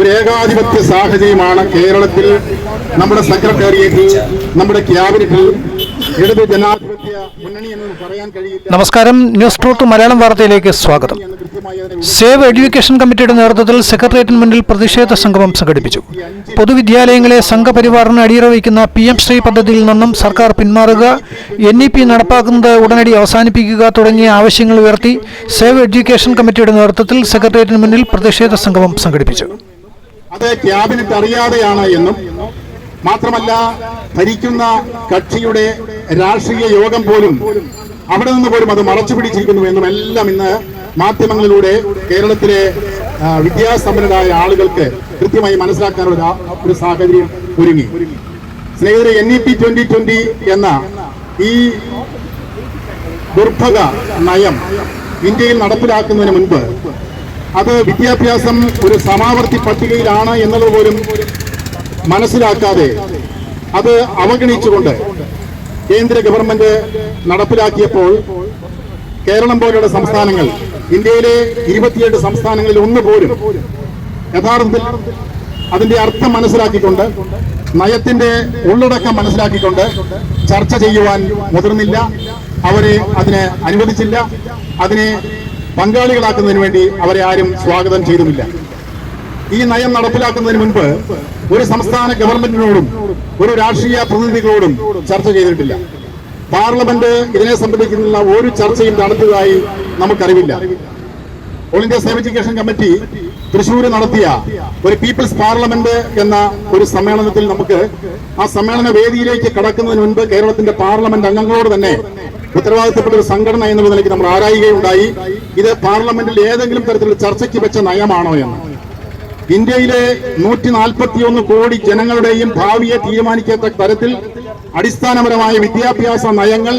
ഒരു ഏകാധിപത്യ സാഹചര്യമാണ് കേരളത്തിൽ നമ്മുടെ സെക്രട്ടേറിയറ്റിൽ നമ്മുടെ ക്യാബിനറ്റിൽ ഇടത് ജനാധിപത്യ മുന്നണി എന്ന് പറയാൻ കഴിയില്ല. നമസ്കാരം. ന്യൂസ് ട്രൂത്ത് മലയാളം വാർത്തയിലേക്ക് സ്വാഗതം. സേവ് എഡ്യൂക്കേഷൻ കമ്മിറ്റിയുടെ നേതൃത്വത്തിൽ സെക്രട്ടേറിയറ്റിന് മുന്നിൽ പ്രതിഷേധ സംഗമം സംഘടിപ്പിച്ചു. പൊതുവിദ്യാലയങ്ങളെ സംഘപരിവാറിന് അടിയറവയ്ക്കുന്ന പി എം ശ്രീ പദ്ധതിയിൽ നിന്നും സർക്കാർ പിന്മാറുക എൻ ഇ പി നടപ്പാക്കുന്നത് ഉടനടി അവസാനിപ്പിക്കുക തുടങ്ങിയ ആവശ്യങ്ങൾ ഉയർത്തി സേവ് എഡ്യൂക്കേഷൻ കമ്മിറ്റിയുടെ നേതൃത്വത്തിൽ സെക്രട്ടേറിയറ്റിന് മുന്നിൽ പ്രതിഷേധ സംഗമം സംഘടിപ്പിച്ചു. അത് ക്യാബിനറ്റ് അറിയാതെയാണ് എന്നും മാത്രമല്ല ഭരിക്കുന്ന കക്ഷിയുടെ രാഷ്ട്രീയ യോഗം പോലും അവിടെ നിന്ന് പോലും അത് മറച്ചു പിടിച്ചിരിക്കുന്നു എന്നും എല്ലാം ഇന്ന് മാധ്യമങ്ങളിലൂടെ കേരളത്തിലെ വിദ്യാസമ്പന്നരായ ആളുകൾക്ക് കൃത്യമായി മനസ്സിലാക്കാനുള്ള ഒരു സാഹചര്യം ഒരുങ്ങി. സ്നേഹിതരെ N E P twenty twenty എന്ന ഈ ദുർഭക നയം ഇന്ത്യയിൽ നടപ്പിലാക്കുന്നതിന് മുൻപ് അത് വിദ്യാഭ്യാസം ഒരു സമാവർത്തി പട്ടികയിലാണ് എന്നുള്ളത് പോലും മനസ്സിലാക്കാതെ അത് അവഗണിച്ചുകൊണ്ട് കേന്ദ്ര ഗവൺമെന്റ് നടപ്പിലാക്കിയപ്പോൾ കേരളം പോലുള്ള സംസ്ഥാനങ്ങൾ ഇന്ത്യയിലെ ഇരുപത്തിയെട്ട് സംസ്ഥാനങ്ങളിൽ ഒന്ന് പോലും യഥാർത്ഥത്തിൽ അതിന്റെ അർത്ഥം മനസ്സിലാക്കിക്കൊണ്ട് നയത്തിന്റെ ഉള്ളടക്കം മനസ്സിലാക്കിക്കൊണ്ട് ചർച്ച ചെയ്യുവാൻ മുതിർന്നില്ല. അവരെ അതിനെ അനുവദിച്ചില്ല. അതിനെ പങ്കാളികളാക്കുന്നതിന് വേണ്ടി അവരെ ആരും സ്വാഗതം ചെയ്തുമില്ല. ഈ നയം നടപ്പിലാക്കുന്നതിന് മുൻപ് ഒരു സംസ്ഥാന ഗവൺമെന്റിനോടും ഒരു രാഷ്ട്രീയ പ്രതിനിധികളോടും ചർച്ച ചെയ്തിട്ടില്ല. പാർലമെന്റ് ഇതിനെ സംബന്ധിക്കുന്ന ഒരു ചർച്ചയും നടത്തിയതായി നമുക്കറിവില്ല. All India save education committee Thrissur നടത്തിയ ഒരു പീപ്പിൾസ് പാർലമെന്റ് എന്ന ഒരു സമ്മേളനത്തിൽ നമുക്ക് ആ സമ്മേളന വേദിയിലേക്ക് കടക്കുന്നതിന് മുൻപ് കേരളത്തിന്റെ പാർലമെന്റ് അംഗങ്ങളോട് തന്നെ ഉത്തരവാദിത്തപ്പെട്ട ഒരു സംഘടന എന്ന നിലയ്ക്ക് നമ്മൾ ആരായുകയുണ്ടായി. ഇത് പാർലമെന്റിൽ ഏതെങ്കിലും തരത്തിലുള്ള ചർച്ചയ്ക്ക് വെച്ച നയമാണോ എന്ന്. ഇന്ത്യയിലെ നൂറ്റി നാൽപ്പത്തിയൊന്ന് കോടി ജനങ്ങളുടെയും ഭാവിയെ തീരുമാനിക്കത്തക്ക തരത്തിൽ അടിസ്ഥാനപരമായ വിദ്യാഭ്യാസ നയങ്ങൾ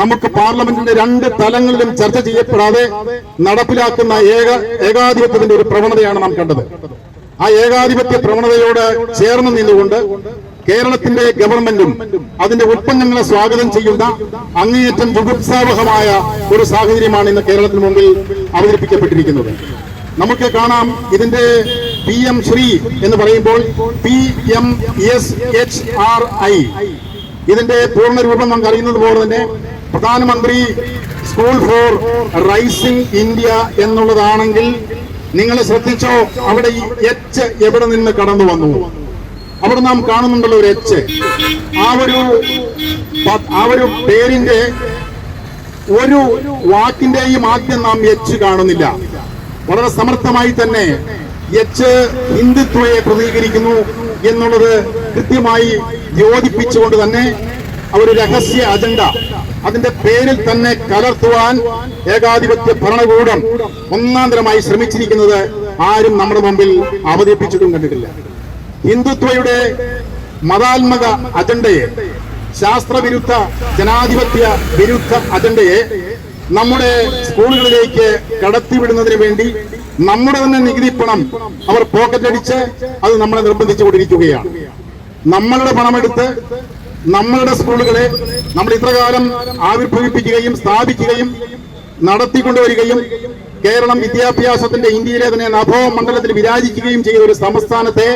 നമുക്ക് പാർലമെന്റിന്റെ രണ്ട് തലങ്ങളിലും ചർച്ച ചെയ്യപ്പെടാതെ നടപ്പിലാക്കുന്ന ഏക ഏകാധിപത്യത്തിന്റെ ഒരു പ്രവണതയാണ് നാം കണ്ടത്. ആ ഏകാധിപത്യ പ്രവണതയോട് ചേർന്ന് നിന്നുകൊണ്ട് കേരളത്തിന്റെ ഗവൺമെന്റും അതിന്റെ ഉൽപ്പന്നങ്ങളെ സ്വാഗതം ചെയ്യുന്ന അങ്ങേയറ്റം ജുഗുപ്സാവഹമായ ഒരു സാഹചര്യമാണ് ഇന്ന് കേരളത്തിന് മുമ്പിൽ അവതരിപ്പിക്കപ്പെട്ടിരിക്കുന്നത്. നമുക്ക് കാണാം ഇതിന്റെ പി എം ശ്രീ എന്ന് പറയുമ്പോൾ P M S H R I. ഇതിന്റെ പൂർണ രൂപം നമുക്ക് അറിയുന്നത് പോലെ തന്നെ പ്രധാനമന്ത്രി സ്കൂൾ ഫോർ റൈസിംഗ് ഇന്ത്യ എന്നുള്ളതാണെങ്കിൽ നിങ്ങൾ ശ്രദ്ധിച്ചോ? അവിടെ എച്ച് എവിടെ നിന്ന് കടന്നു വന്നു? അവിടെ നാം കാണുന്നുണ്ടല്ലോ ഒരു എച്ച്. ആ ഒരു ആ ഒരു പേരിന്റെ ഒരു വാക്കിന്റെയും ആദ്യം നാം എച്ച് കാണുന്നില്ല. വളരെ സമർത്ഥമായി തന്നെ എച്ച് ഹിന്ദുത്വയെ പ്രതികരിക്കുന്നു എന്നുള്ളത് കൃത്യമായി യോജിപ്പിച്ചുകൊണ്ട് തന്നെ ഒരു രഹസ്യ അജണ്ട അതിന്റെ പേരിൽ തന്നെ കലർത്തുവാൻ ഏകാധിപത്യ ഭരണകൂടം ഒന്നാന്തരമായി ശ്രമിച്ചിരിക്കുന്നത് ആരും നമ്മുടെ മുമ്പിൽ അവതരിപ്പിച്ചിട്ടും കണ്ടിട്ടില്ല. ഹിന്ദുത്വയുടെ മതാത്മക അജണ്ടയെ ശാസ്ത്രവിരുദ്ധ ജനാധിപത്യ വിരുദ്ധ അജണ്ടയെ നമ്മുടെ സ്കൂളുകളിലേക്ക് കടത്തിവിടുന്നതിന് വേണ്ടി നമ്മുടെ തന്നെ നികുതി പണം അവർ പോക്കറ്റടിച്ച് അത് നമ്മളെ നിർബന്ധിച്ചുകൊണ്ടിരിക്കുകയാണ്. നമ്മളുടെ പണമെടുത്ത് നമ്മളുടെ സ്കൂളുകളെ നമ്മൾ ഇത്രകാലം ആവിർഭവിപ്പിക്കുകയും സ്ഥാപിക്കുകയും നടത്തിക്കൊണ്ടുവരികയും കേരളം വിദ്യാഭ്യാസത്തിന്റെ ഇന്ത്യയിലെ തന്നെ നഭോ മണ്ഡലത്തിൽ വിരാജിക്കുകയും ചെയ്ത ഒരു സംസ്ഥാനത്തെ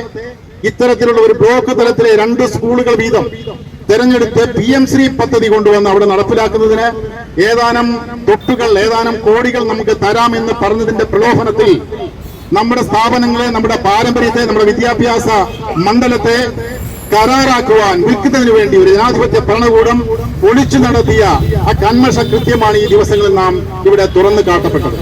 ഇത്തരത്തിലുള്ള ഒരു ബ്ലോക്ക് തലത്തിലെ രണ്ട് സ്കൂളുകൾ വീതം തെരഞ്ഞെടുത്ത് പി എം ശ്രീ പദ്ധതി കൊണ്ടുവന്ന് അവിടെ നടപ്പിലാക്കുന്നതിന് ഏതാനും തൊട്ടുകൾ ഏതാനും കോടികൾ നമുക്ക് തരാമെന്ന് പറഞ്ഞതിന്റെ പ്രലോഭനത്തിൽ നമ്മുടെ സ്ഥാപനങ്ങളെ നമ്മുടെ പാരമ്പര്യത്തെ നമ്മുടെ വിദ്യാഭ്യാസ മണ്ഡലത്തെ കരാറാക്കുവാൻ വിൽക്കുന്നതിന് വേണ്ടി ഒരു ജനാധിപത്യ ഭരണകൂടം ഒളിച്ചു നടത്തിയ ആ കന്മഷ കൃത്യമാണ് ഈ ദിവസങ്ങളിൽ നാം ഇവിടെ തുറന്നു കാട്ടപ്പെട്ടത്.